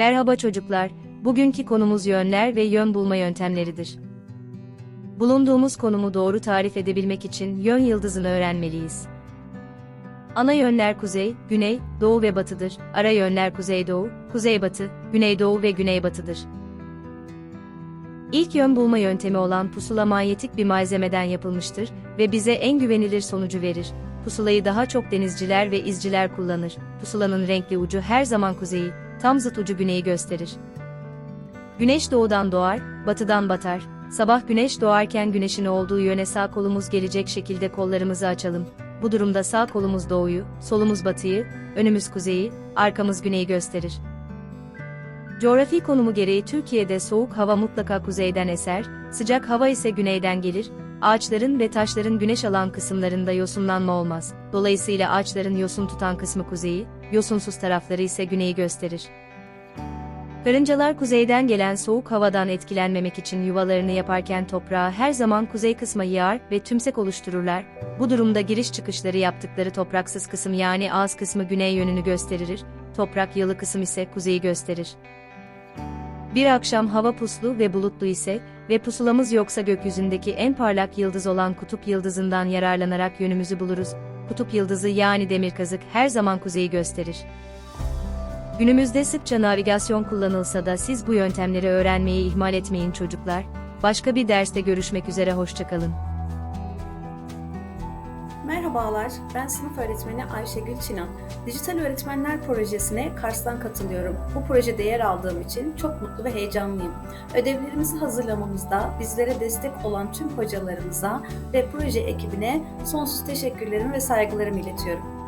Merhaba çocuklar, bugünkü konumuz yönler ve yön bulma yöntemleridir. Bulunduğumuz konumu doğru tarif edebilmek için yön yıldızını öğrenmeliyiz. Ana yönler kuzey, güney, doğu ve batıdır. Ara yönler kuzeydoğu, kuzeybatı, güneydoğu ve güneybatıdır. İlk yön bulma yöntemi olan pusula manyetik bir malzemeden yapılmıştır ve bize en güvenilir sonucu verir. Pusulayı daha çok denizciler ve izciler kullanır. Pusulanın renkli ucu her zaman kuzeyi, tam zıt ucu güneyi gösterir. Güneş doğudan doğar, batıdan batar. Sabah güneş doğarken güneşin olduğu yöne sağ kolumuz gelecek şekilde kollarımızı açalım. Bu durumda sağ kolumuz doğuyu, solumuz batıyı, önümüz kuzeyi, arkamız güneyi gösterir. Coğrafi konumu gereği Türkiye'de soğuk hava mutlaka kuzeyden eser, sıcak hava ise güneyden gelir. Ağaçların ve taşların güneş alan kısımlarında yosunlanma olmaz. Dolayısıyla ağaçların yosun tutan kısmı kuzeyi, yosunsuz tarafları ise güneyi gösterir. Karıncalar kuzeyden gelen soğuk havadan etkilenmemek için yuvalarını yaparken toprağa her zaman kuzey kısma yağar ve tümsek oluştururlar. Bu durumda giriş çıkışları yaptıkları topraksız kısım yani ağız kısmı güney yönünü gösterir, toprak yalı kısım ise kuzeyi gösterir. Bir akşam hava puslu ve bulutlu ise ve pusulamız yoksa gökyüzündeki en parlak yıldız olan kutup yıldızından yararlanarak yönümüzü buluruz. Kutup yıldızı yani demir kazık her zaman kuzeyi gösterir. Günümüzde sıkça navigasyon kullanılsa da siz bu yöntemleri öğrenmeyi ihmal etmeyin çocuklar. Başka bir derste görüşmek üzere hoşçakalın. Merhabalar, ben sınıf öğretmeni Ayşegül Çınan. Dijital Öğretmenler Projesi'ne Kars'tan katılıyorum. Bu projede yer aldığım için çok mutlu ve heyecanlıyım. Ödevlerimizi hazırlamamızda bizlere destek olan tüm hocalarımıza ve proje ekibine sonsuz teşekkürlerimi ve saygılarımı iletiyorum.